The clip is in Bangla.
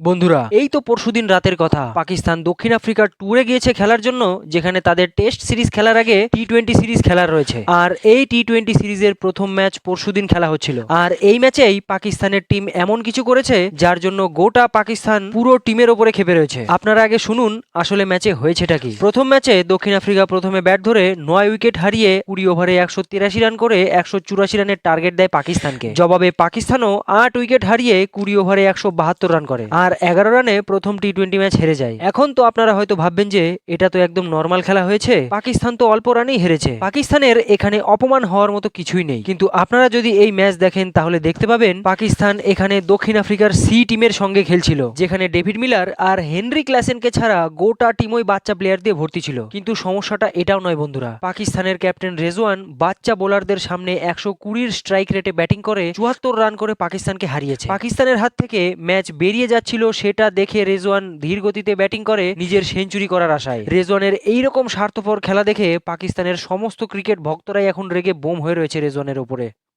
বন্ধুরা এই তো পরশুদিন রাতের কথা। পাকিস্তান দক্ষিণ আফ্রিকার ট্যুরে গিয়েছে খেলার জন্য যেখানে তাদের টেস্ট সিরিজ খেলার আগে টি টোয়েন্টি সিরিজ খেলার রয়েছে। আর এই টি টোয়েন্টি সিরিজের প্রথম ম্যাচ পরশুদিন খেলা হচ্ছিল। আর এই ম্যাচেই পাকিস্তানের টিম এমন কিছু করেছে যার জন্য গোটা পাকিস্তান পুরো টিমের ওপরে খেপে রয়েছে। আপনারা আগে শুনুন আসলে ম্যাচে হয়েছেটা কি। প্রথম ম্যাচে দক্ষিণ আফ্রিকা প্রথমে ব্যাট ধরে নয় উইকেট হারিয়ে কুড়ি ওভারে একশো তিরাশি রান করে একশো চুরাশি রানের টার্গেট দেয় পাকিস্তানকে। জবাবে পাকিস্তানও আট উইকেট হারিয়ে কুড়ি ওভারে একশো বাহাত্তর রান করে। আর এগারো রানে প্রথম টি টোয়েন্টি ম্যাচ হেরে যায়। এখন তো আপনারা হয়তো ভাববেন যে, এটা তো একদম নর্মাল খেলা হয়েছে। পাকিস্তান তো অল্প রানেই হেরেছে। পাকিস্তানের এখানে অপমান হওয়ার মতো কিছুই নেই। কিন্তু আপনারা যদি এই ম্যাচ দেখেন, তাহলে দেখতে পাবেন পাকিস্তান এখানে দক্ষিণ আফ্রিকার সি টিমের সঙ্গে খেলছিল, যেখানে ডেভিড মিলার আর হেনরি ক্লাসেনকে ছাড়া গোটা টিমই বাচ্চা প্লেয়ার দিয়ে ভর্তি ছিল। কিন্তু সমস্যাটা এটাও নয় বন্ধুরা। পাকিস্তানের ক্যাপ্টেন রেজওয়ান বাচ্চা বোলারদের সামনে একশো কুড়ির স্ট্রাইক রেটে ব্যাটিং করে চুয়াত্তর রান করে পাকিস্তানকে হারিয়েছে। পাকিস্তানের হাত থেকে ম্যাচ বেরিয়ে যাচ্ছিল সেটা দেখে রেজওয়ান ধীর গতিতে ব্যাটিং করে নিজের সেঞ্চুরি করার আশায়। রেজওয়ানের এইরকম স্বার্থপর খেলা দেখে পাকিস্তানের সমস্ত ক্রিকেট ভক্তরাই এখন রেগে বোম হয়ে রয়েছে রেজওয়ানের উপরে